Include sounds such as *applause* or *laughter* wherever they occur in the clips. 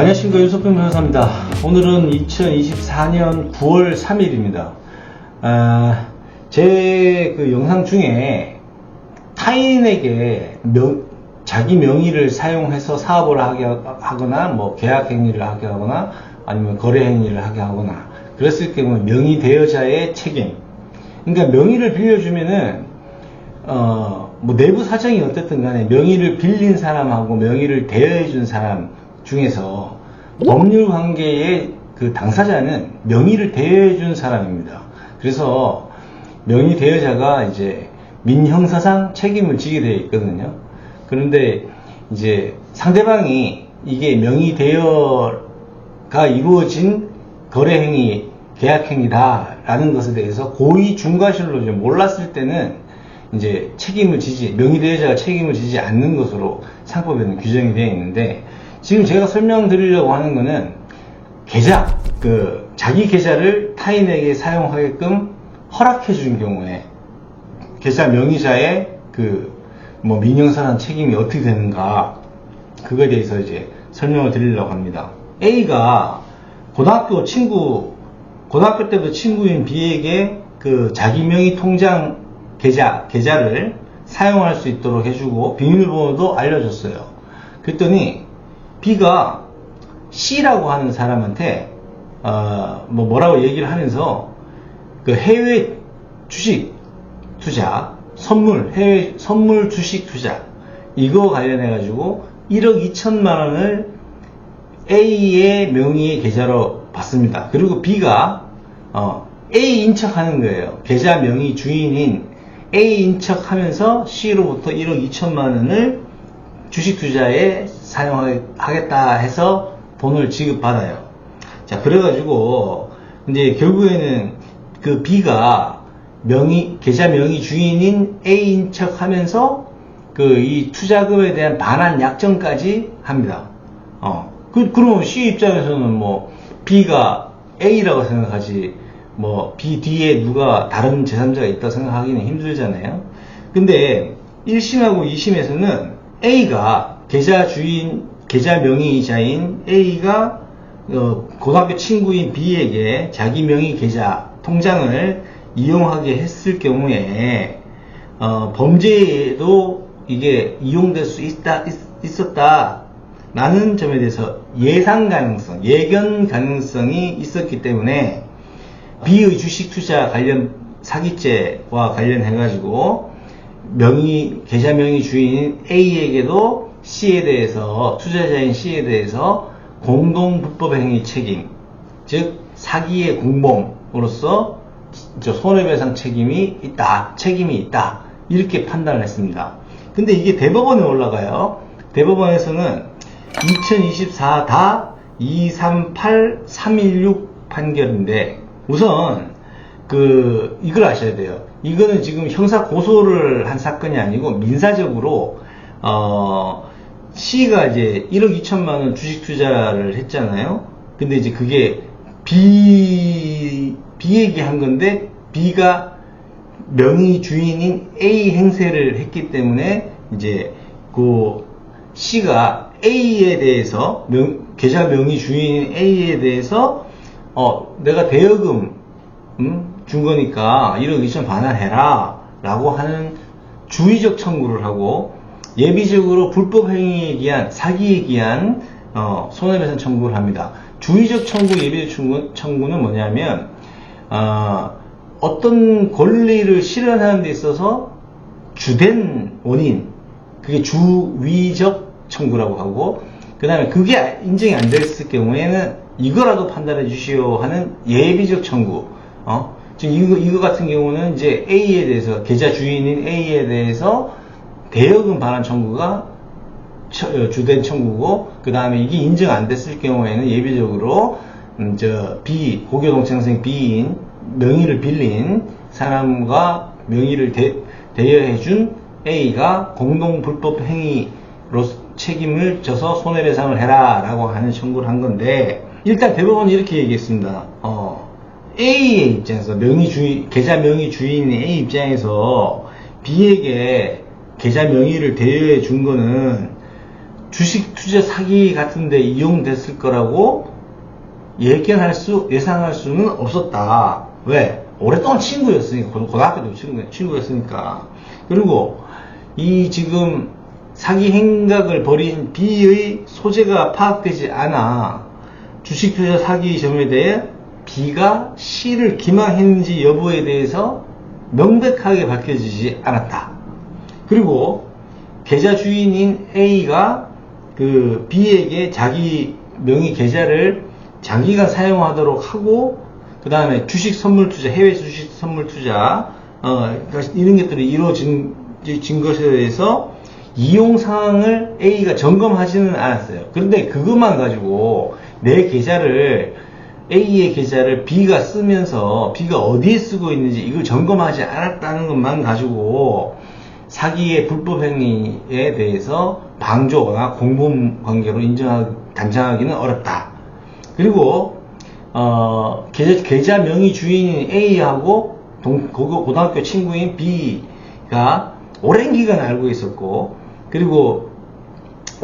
안녕하십니까 윤석병 변호사입니다. 오늘은 2024년 9월 3일입니다. 아, 제 그 영상 중에 타인에게 명- 자기 명의를 사용해서 사업을 하게 하- 하거나 뭐 계약 행위를 하게 하거나 아니면 거래 행위를 하게 하거나 그랬을 경우에 명의 대여자의 책임. 그러니까 명의를 빌려주면은 어, 뭐 내부 사정이 어쨌든 간에 명의를 빌린 사람하고 명의를 대여해 준 사람 중에서 법률 관계의 그 당사자는 명의를 대여해 준 사람입니다. 그래서 명의 대여자가 이제 민형사상 책임을 지게 되어 있거든요. 그런데 이제 상대방이 이게 명의 대여가 이루어진 거래 행위, 계약 행위다라는 것에 대해서 고의 중과실로 이제 몰랐을 때는 이제 책임을 지지, 명의 대여자가 책임을 지지 않는 것으로 상법에는 규정이 되어 있는데, 지금 제가 설명드리려고 하는 거는, 계좌, 그, 자기 계좌를 타인에게 사용하게끔 허락해 준 경우에, 계좌 명의자의 그, 뭐, 민영사란 책임이 어떻게 되는가, 그거에 대해서 이제 설명을 드리려고 합니다. A가 고등학교 친구, 고등학교 때부터 친구인 B에게 그 자기 명의 통장 계좌, 계좌를 사용할 수 있도록 해주고 비밀번호도 알려줬어요. 그랬더니 B가 C라고 하는 사람한테 어, 뭐 뭐라고 얘기를 하면서 그 해외 주식 투자, 선물, 해외 선물 주식 투자 이거 관련해 가지고 1억 2천만 원을 A의 명의의 계좌로 받습니다. 그리고 B가 어, A 인 척 하는 거예요. 계좌 명의 주인인 A 인 척 하면서 C로부터 1억 2천만 원을 주식 투자에 사용하겠다 해서 돈을 지급받아요. 자, 그래가지고 이제 결국에는 그 B가 명의 계좌 명의 주인인 A 인 척 하면서 그 이 투자금에 대한 반환 약정까지 합니다. 어, 그, 그러면 C 입장에서는 뭐, B가 A라고 생각하지, 뭐, B 뒤에 누가 다른 제3자가 있다고 생각하기는 힘들잖아요. 근데, 1심하고 2심에서는 A가 계좌 주인, 계좌 명의자인 A가 어, 고등학교 친구인 B에게 자기 명의 계좌 통장을 이용하게 했을 경우에 어, 범죄에도 이게 이용될 수 있다, 있, 었다 라는 점에 대해서 예상 가능성, 예견 가능성이 있었기 때문에 B의 주식 투자 관련 사기죄와 관련해 가지고 명의, 계좌 명의 주인인 A에게도 C에 대해서, 투자자인 C에 대해서 공동 불법 행위 책임, 즉, 사기의 공범으로서 저 손해배상 책임이 있다, 책임이 있다, 이렇게 판단을 했습니다. 근데 이게 대법원에 올라가요. 대법원에서는 2024 다 238316 판결인데 우선 그 이걸 아셔야 돼요. 이거는 지금 형사 고소를 한 사건이 아니고 민사적으로 어 C가 이제 1억 2천만 원 주식 투자를 했잖아요. 근데 이제 그게 B B에게 한 건데 B가 명의 주인인 A 행세를 했기 때문에 이제 그 C가 A에 대해서 명- 계좌 명의 주인인 A에 대해서 어 내가 대여금 음, 준 거니까 1억 2천 반환해라 라고 하는 주의적 청구를 하고 예비적으로 불법 행위에 기한 사기에 기한 어, 손해배상 청구를 합니다. 주의적 청구, 예비적 청구, 청구는 뭐냐면 어, 어떤 권리를 실현하는 데 있어서 주된 원인, 그게 주위적 청구라고 하고, 그 다음에 그게 인정이 안 됐을 경우에는 이거라도 판단해 주시오 하는 예비적 청구, 어? 지금 이거, 이거 같은 경우는 이제 A에 대해서, 계좌 주인인 A에 대해서 대여금 반환 청구가 처- 어, 주된 청구고, 그 다음에 이게 인정 안 됐을 경우에는 예비적으로, 음, 저, B, 고교동생생 B인 명의를 빌린 사람과 명의를 대, 대여해준 A가 공동 불법 행위로 책임을 져서 손해배상을 해라 라고 하는 청구를 한 건데 일단 대법원이 이렇게 얘기했습니다. 어, A의 입장에서 명의 주인, 계좌 명의 주인인 A 입장에서 B에게 계좌 명의를 대여해 준 거는 주식 투자 사기 같은데 이용됐을 거라고 예견할 수, 예상할 수는 없었다. 왜? 오랫동안 친구였으니까, 고- 고등학교 때 친구, 친구였으니까. 그리고 이 지금 사기 행각을 벌인 B의 소재가 파악되지 않아 주식 투자 사기 점에 대해 B가 C를 기망했는지 여부에 대해서 명백하게 밝혀지지 않았다. 그리고 계좌 주인인 A가 그 B에게 자기 명의 계좌를 장기간 사용하도록 하고 그 다음에 주식 선물 투자, 해외 주식 선물 투자 어, 이런 것들이 이루어진 진 것에 대해서 이용 상황을 A가 점검하지는 않았어요. 그런데 그것만 가지고 내 계좌를 A의 계좌를 B가 쓰면서 B가 어디에 쓰고 있는지 이걸 점검하지 않았다는 것만 가지고 사기의 불법 행위에 대해서 방조나 공범 관계로 인정하 단정하기는 어렵다. 그리고 어, 계좌, 계좌 명의 주인인 A하고 동, 고등학교 친구인 B가 오랜 기간 알고 있었고 그리고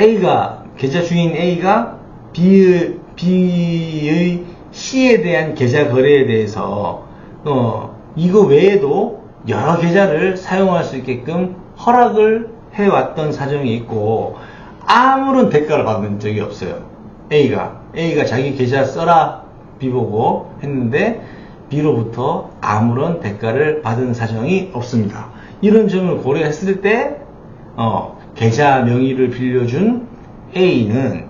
A가 계좌 주인 A가 B의, B의 C에 대한 계좌 거래에 대해서 어, 이거 외에도 여러 계좌를 사용할 수 있게끔 허락을 해왔던 사정이 있고 아무런 대가를 받은 적이 없어요. A가 A가 자기 계좌 써라 B 보고 했는데 B로부터 아무런 대가를 받은 사정이 없습니다. 이런 점을 고려했을 때 어, 계좌 명의를 빌려준 A는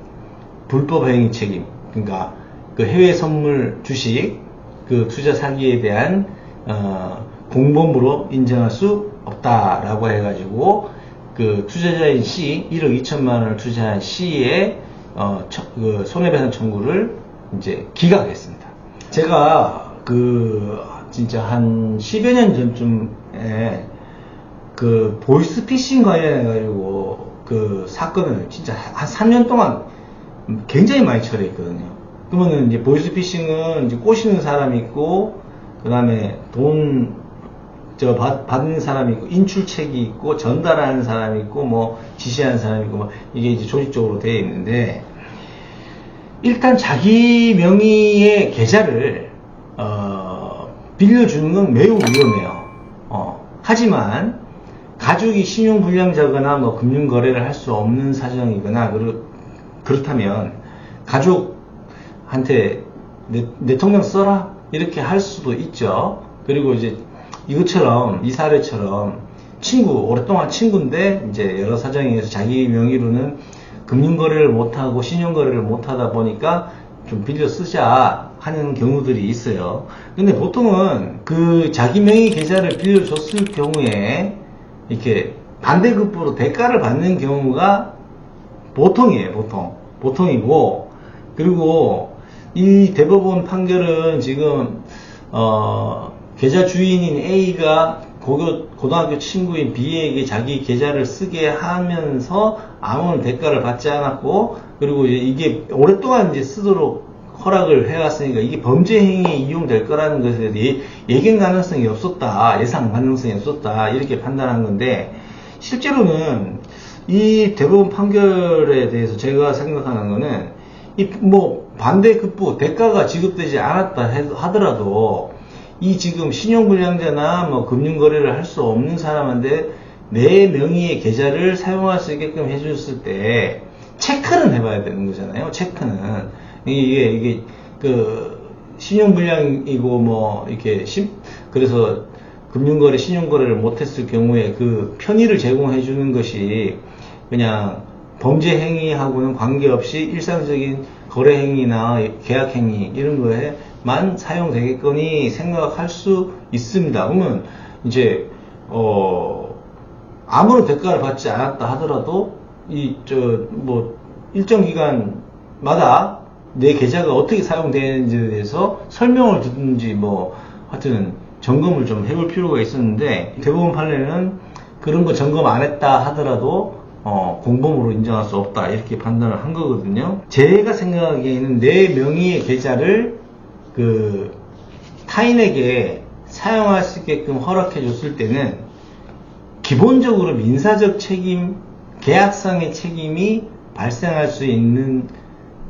불법 행위 책임, 그러니까 그 해외 선물 주식 그 투자 사기에 대한 어, 공범으로 인정할 수 없다라고 해가지고 그 투자자인 C 1억 2천만 원을 투자한 C의 어, 처- 그 손해배상 청구를 이제 기각했습니다. 제가 그 진짜 한 10여 년 전쯤에 그 보이스피싱 관련해 가지고 그 사건을 진짜 한 3년 동안 굉장히 많이 처리했거든요. 그러면은 이제 보이스피싱은 이제 꼬시는 사람이 있고, 그 다음에 돈, 저, 받, 받는 사람이 있고, 인출책이 있고, 전달하는 사람이 있고, 뭐, 지시하는 사람이 있고, 뭐, 이게 이제 조직적으로 되어 있는데, 일단 자기 명의의 계좌를, 어, 빌려주는 건 매우 위험해요. 어, 하지만, 가족이 신용불량자거나 뭐 금융거래를 할 수 없는 사정이거나 그렇, 그렇다면 가족한테 내, 내 통장 써라 이렇게 할 수도 있죠. 그리고 이제 이것처럼 이 사례처럼 친구 오랫동안 친구인데 이제 여러 사정에 의해서 자기 명의로는 금융거래를 못하고 신용거래를 못하다 보니까 좀 빌려 쓰자 하는 경우들이 있어요. 근데 보통은 그 자기 명의 계좌를 빌려줬을 경우에 이렇게 반대급부로 대가를 받는 경우가 보통이에요, 보통. 보통이고, 그리고 이 대법원 판결은 지금, 어, 계좌 주인인 A가 고교, 고등학교 친구인 B에게 자기 계좌를 쓰게 하면서 아무런 대가를 받지 않았고, 그리고 이제 이게 오랫동안 이제 쓰도록 허락을 해왔으니까 이게 범죄 행위에 이용될 거라는 것에 대해 예견 가능성이 없었다, 예상 가능성이 없었다, 이렇게 판단한 건데, 실제로는 이 대법원 판결에 대해서 제가 생각하는 거는 이 뭐 반대 급부 대가가 지급되지 않았다 해- 하더라도 이 지금 신용불량자나 뭐 금융거래를 할 수 없는 사람한테 내 명의의 계좌를 사용할 수 있게끔 해줬을 때 체크는 해봐야 되는 거잖아요. 체크는 이게 이게 그 신용불량이고 뭐 이렇게 심 그래서 금융거래, 신용거래를 못했을 경우에 그 편의를 제공해 주는 것이 그냥 범죄 행위하고는 관계없이 일상적인 거래 행위나 계약 행위 이런 거에 만 사용되겠거니 생각할 수 있습니다. 그러면 이제 어 아무런 대가를 받지 않았다 하더라도 이 저 뭐 일정 기간마다 내 계좌가 어떻게 사용되는지에 대해서 설명을 듣는지 뭐 하여튼 점검을 좀 해볼 필요가 있었는데 대법원 판례는 그런 거 점검 안 했다 하더라도 어, 공범으로 인정할 수 없다 이렇게 판단을 한 거거든요. 제가 생각하기에는 내 명의의 계좌를 그 타인에게 사용할 수 있게끔 허락해 줬을 때는 기본적으로 민사적 책임, 계약상의 책임이 발생할 수 있는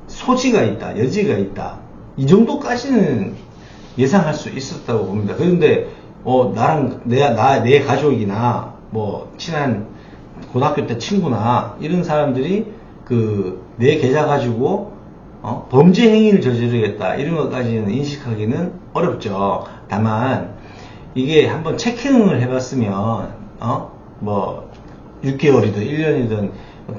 소지가 있다, 여지가 있다. 이 정도까지는 예상할 수 있었다고 봅니다. 그런데 어, 나랑 내, 나, 내 가족이나 뭐 친한 고등학교 때 친구나 이런 사람들이 그 내 계좌 가지고 어, 범죄 행위를 저지르겠다. 이런 것까지는 인식하기는 어렵죠. 다만 이게 한번 체킹을 해봤으면 어, 뭐 6개월이든 1년이든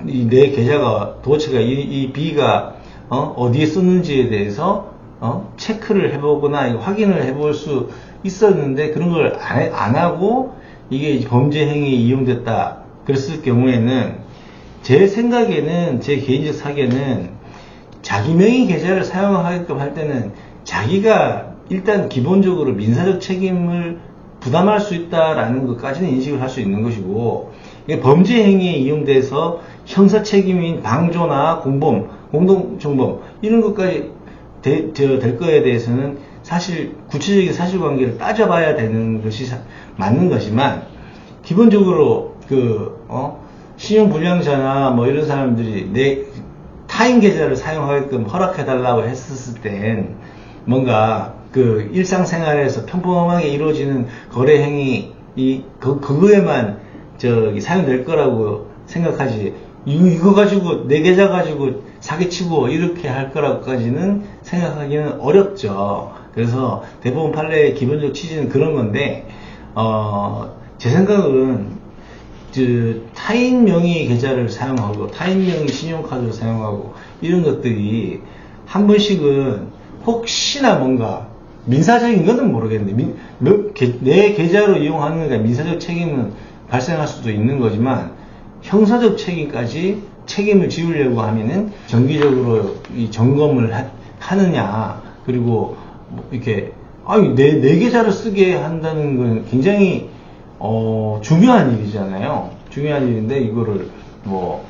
이 내 계좌가 도대체가 이, 이 비가 어, 디에 썼는지에 대해서 어, 체크를 해보거나 확인을 해볼 수 있었는데 그런 걸 안, 안 하고 이게 범죄 행위에 이용됐다. 그랬을 경우에는 제 생각에는 제 개인적 사견은 자기 명의 계좌를 사용하게끔 할 때는 자기가 일단 기본적으로 민사적 책임을 부담할 수 있다라는 것까지는 인식을 할 수 있는 것이고 범죄 행위에 이용돼서 형사 책임인 방조나 공범, 공동정범 이런 것까지 되- 저- 될 거에 대해서는 사실 구체적인 사실관계를 따져봐야 되는 것이 사- 맞는 거지만 기본적으로 그 어? 신용불량자나 뭐 이런 사람들이 내 타인 계좌를 사용하게끔 허락해달라고 했었을 땐 뭔가 그 일상생활에서 평범하게 이루어지는 거래 행위 이 그, 그거에만 저기 사용될 거라고 생각하지 이거, 가지고 내 계좌 가지고 사기치고 이렇게 할 거라고까지는 생각하기는 어렵죠. 그래서 대법원 판례의 기본적 취지는 그런 건데 어, 제 생각은 그 타인 명의 계좌를 사용하고 타인 명의 신용카드를 사용하고 이런 것들이 한 번씩은 혹시나 뭔가 민사적인 거는 모르겠는데 내 계좌로 이용하는 거니까 민사적 책임은 발생할 수도 있는 거지만 형사적 책임까지 책임을 지우려고 하면은 정기적으로 이 점검을 하, 느냐 그리고 뭐 이렇게 아니 내, 내 계좌를 쓰게 한다는 건 굉장히 어, 중요한 일이잖아요. 중요한 일인데 이거를 뭐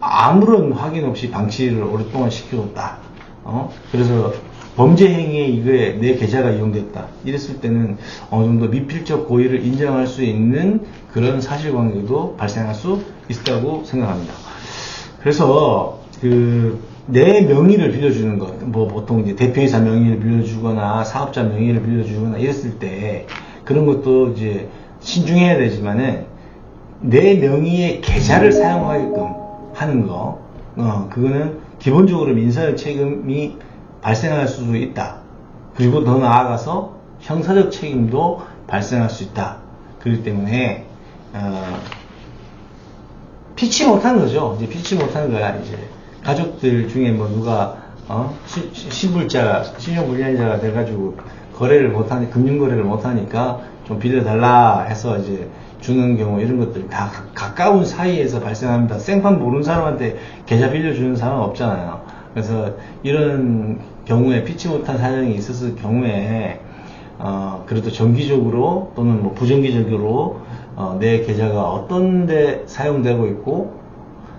아무런 확인 없이 방치를 오랫동안 시켜뒀다. 어? 그래서 범죄 행위에 이거에 내 계좌가 이용됐다. 이랬을 때는 어느 정도 미필적 고의를 인정할 수 있는 그런 사실관계도 발생할 수 있다고 생각합니다. 그래서 그 내 명의를 빌려주는 것, 뭐 보통 이제 대표이사 명의를 빌려주거나 사업자 명의를 빌려주거나 이랬을 때 그런 것도 이제 신중해야 되지만은 내 명의의 계좌를 사용하게끔 하는 거, 어, 그거는 기본적으로 민사적 책임이 발생할 수도 있다. 그리고 더 나아가서 형사적 책임도 발생할 수 있다. 그렇기 때문에 어, 피치 못한 거죠. 이제 피치 못한 거야 이제 가족들 중에 뭐 누가 어? 시, 시- 신불자, 신용불량자가 돼가지고 거래를 못하니 금융 거래를 못하니까 좀 빌려달라 해서 이제 주는 경우 이런 것들 다 가- 가까운 사이에서 발생합니다. 생판 모르는 사람한테 계좌 빌려주는 사람은 없잖아요. 그래서 이런 경우에 피치 못한 사정이 있었을 경우에 어, 그래도 정기적으로 또는 뭐 부정기적으로 어, 내 계좌가 어떤 데 사용되고 있고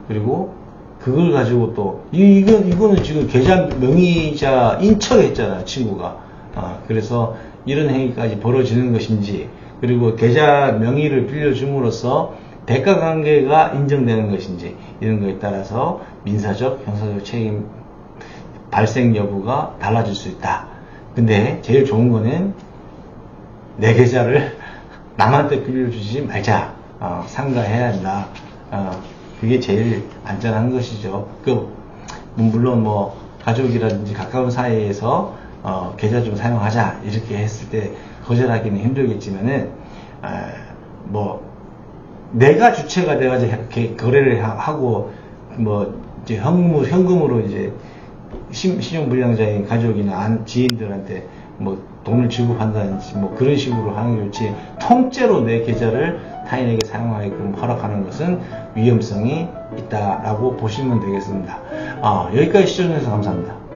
그리고 그걸 가지고 또 이, 이거, 이거는 지금 계좌 명의자 인척했잖아요 친구가 아, 그래서 이런 행위까지 벌어지는 것인지 그리고 계좌 명의를 빌려줌으로써 대가 관계가 인정되는 것인지 이런 거에 따라서 민사적 형사적 책임 발생 여부가 달라질 수 있다 근데 제일 좋은 거는 내 계좌를 *laughs* 남한테 빌려주지 말자. 어, 상가해야 한다. 어, 그게 제일 안전한 것이죠. 그, 물론 뭐, 가족이라든지 가까운 사이에서, 어, 계좌 좀 사용하자. 이렇게 했을 때 거절하기는 힘들겠지만은, 아, 뭐, 내가 주체가 돼가지고 거래를 하- 하고, 뭐, 이제 현금, 현금으로 이제 신- 신용불량자인 가족이나 안- 지인들한테 뭐 돈을 지급한다든지 뭐 그런 식으로 하는 게 좋지 통째로 내 계좌를 타인에게 사용하게끔 허락하는 것은 위험성이 있다라고 보시면 되겠습니다. 아, 여기까지 시청해주셔서 감사합니다.